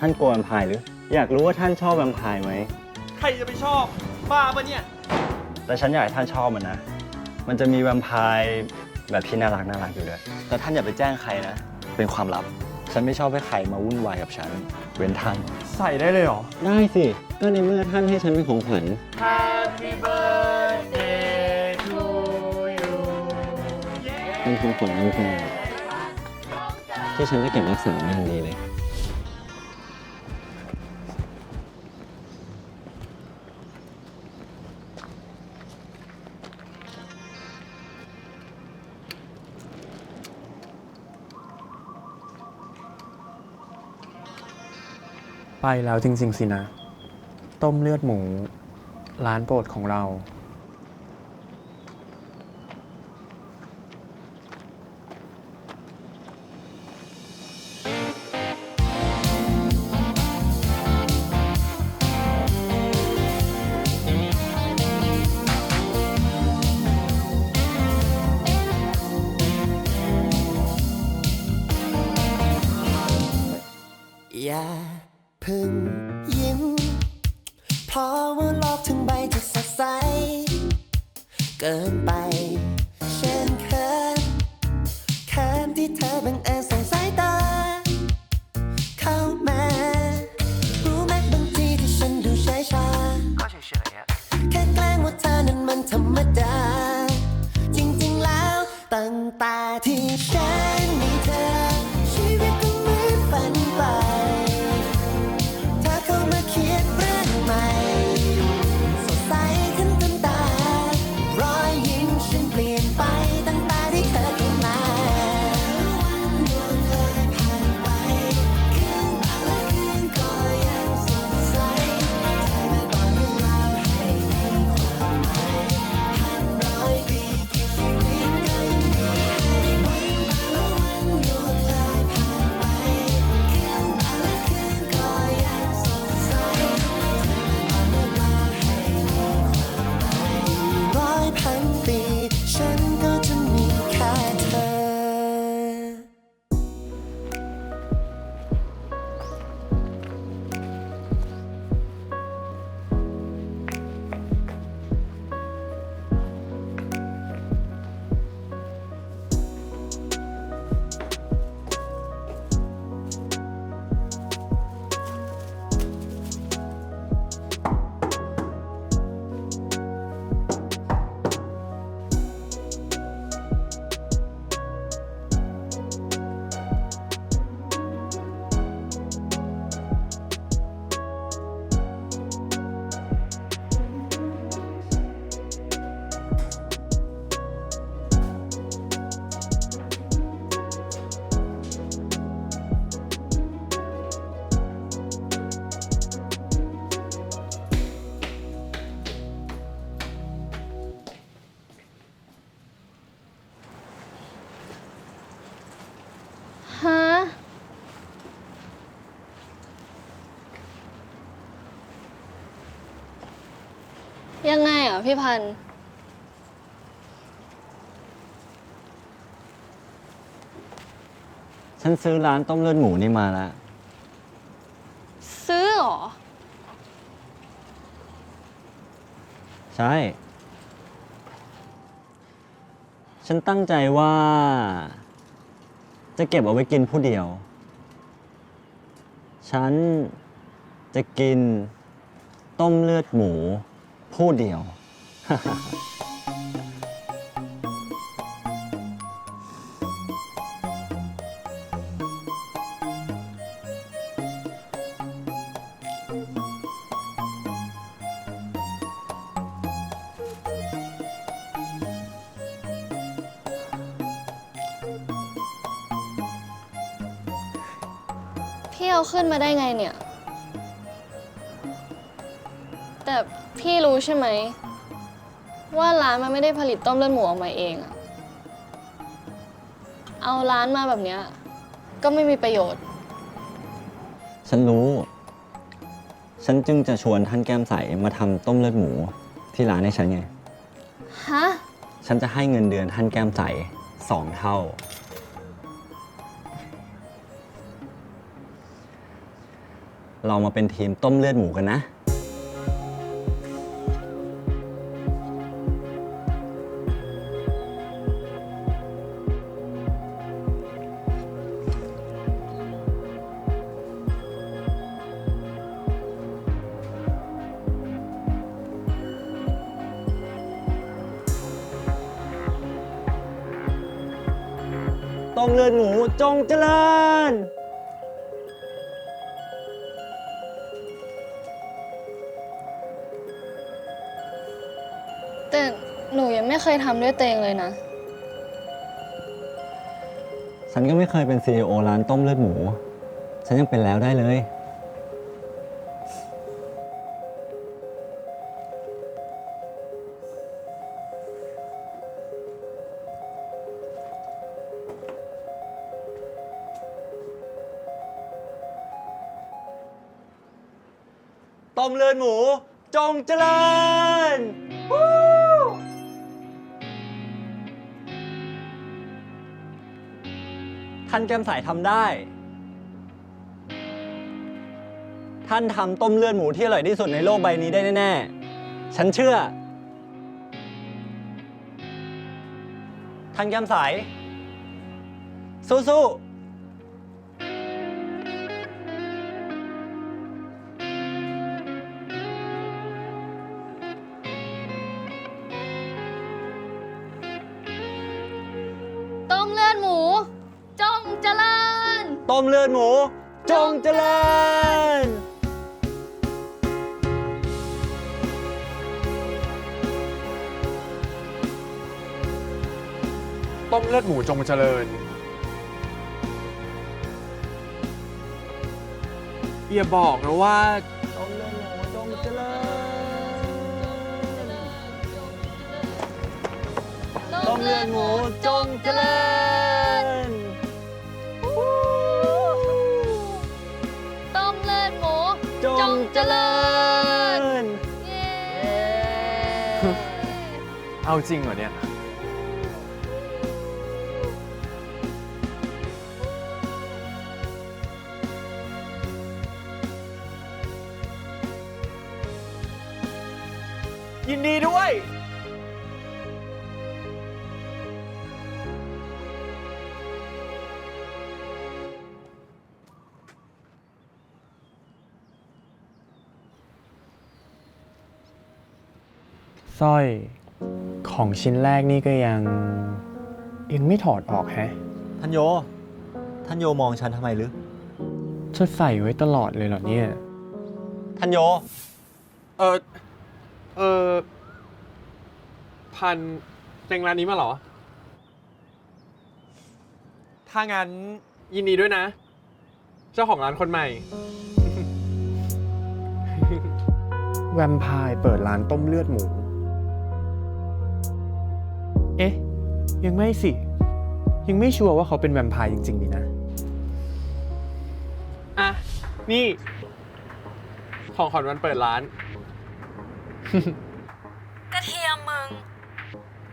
ท่านกลัวแวมไพร์หรือ อยากรู้ว่าท่านชอบแวมไพร์ไหม ใครจะไปชอบ บ้าปะเนี่ย แต่ฉันอยากให้ท่านชอบมันนะ มันจะมีแวมไพร์แบบที่น่ารักน่ารักอยู่ด้วย แต่ท่านอย่าไปแจ้งใครนะ เป็นความลับ ฉันไม่ชอบให้ใครมาวุ่นวายกับฉัน เว้นท่าน ใส่ได้เลยเหรอ ได้สิ ก็ในเมื่อท่านให้ฉันเป็นของขวัญ Happy birthday to you เป็นของขวัญวันเกิดที่ฉันจะเก็บรักษาไว้อย่างดีเลย ไปแล้วจริงๆสินะ ต้มเลือดหมู ร้านโปรดของเรา พึ่งยิ้ม เพราะว่าโลกทั้งใบจะสดใส เกินไป ยังไงอะพี่พันธุ์ฉันซื้อร้านต้มเลือดหมูนี่มาแล้ว ซื้อเหรอ ใช่ ฉันตั้งใจว่า จะเก็บเอาไว้กินผู้เดียว ฉันจะกินต้มเลือดหมู ผู้เดียว พี่เอาขึ้นมาได้ไงเนี่ย แต่ พี่รู้ใช่ไหม ว่าร้านมันไม่ได้ผลิตต้มเลือดหมูออกมาเองอะเอาร้านมาแบบเนี้ยก็ไม่มีประโยชน์ ฉันรู้ ฉันจึงจะชวนท่านแก้มใสมาทำต้มเลือดหมูที่ร้านให้ฉันไง ฮะ ฉันจะให้เงินเดือนท่านแก้มใสสองเท่า เรามาเป็นทีมต้มเลือดหมูกันนะ ต้มเลือดหมูจงเจริญ แต่หนูยังไม่เคยทำด้วยตัวเองเลยนะ ฉันก็ไม่เคยเป็น CEO ร้านต้มเลือดหมู ฉันยังเป็นแล้วได้เลย ต้มเลือดหมู จงเจริญวู้ท่านแก้มสายทำได้ ท่านทำต้มเลือดหมูที่อร่อยที่สุดในโลกใบนี้ได้แน่ๆ ฉันเชื่อ ท่านแก้มสาย สู้ๆ มเลือดหมู จงเจริญต้มเลือดหมูจงเจริญ อย่าบอกนะว่า ต้มเลือดหมูจงเจริญ ต้มเลือดหมูจงเจริญ เอาจริงเหรอเนี่ย สร้อยของชิ้นแรกนี่ก็ยังยังไม่ถอดออกแฮะท่านโย ท่านโยมองฉันทำไมหรือจะใส่ไว้ตลอดเลยเหรอเนี่ย ท่านโย เออเออพันเต็งร้านนี้มาเหรอ ถ้างั้นยินดีด้วยนะ เจ้าของร้านคนใหม่ แวมไพร์เปิดร้านต้มเลือดหมู เอ๊ะ ยังไม่สิ ยังไม่ชัวร์ว่าเขาเป็นแวมไพร์จริงๆนี่นะ อะ นี่ ของขวัญวันเปิดร้าน กระเทียมมึง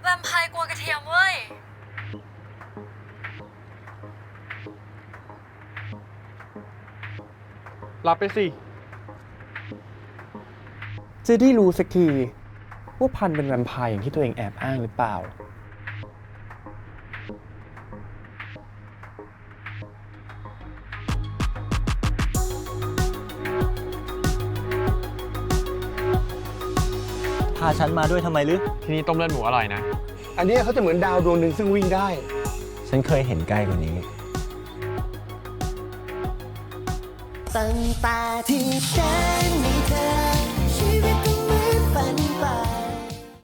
แวมไพร์กลัวกระเทียมเว้ย รับไปสิ จะได้รู้สักที ว่าพันเป็นแวมไพร์อย่างที่ตัวเองแอบอ้างหรือเปล่าาฉันมาด้วยทำไมหรือที่นี่ต้มเลือดหมูอร่อยนะ อันนี้เขาจะเหมือนดาวดวงหนึ่งซึ่งวิ่งได้ ฉันเคยเห็นใกล้กว่านี้ ตั้งแต่ที่ฉันมีเธอชีวิตของ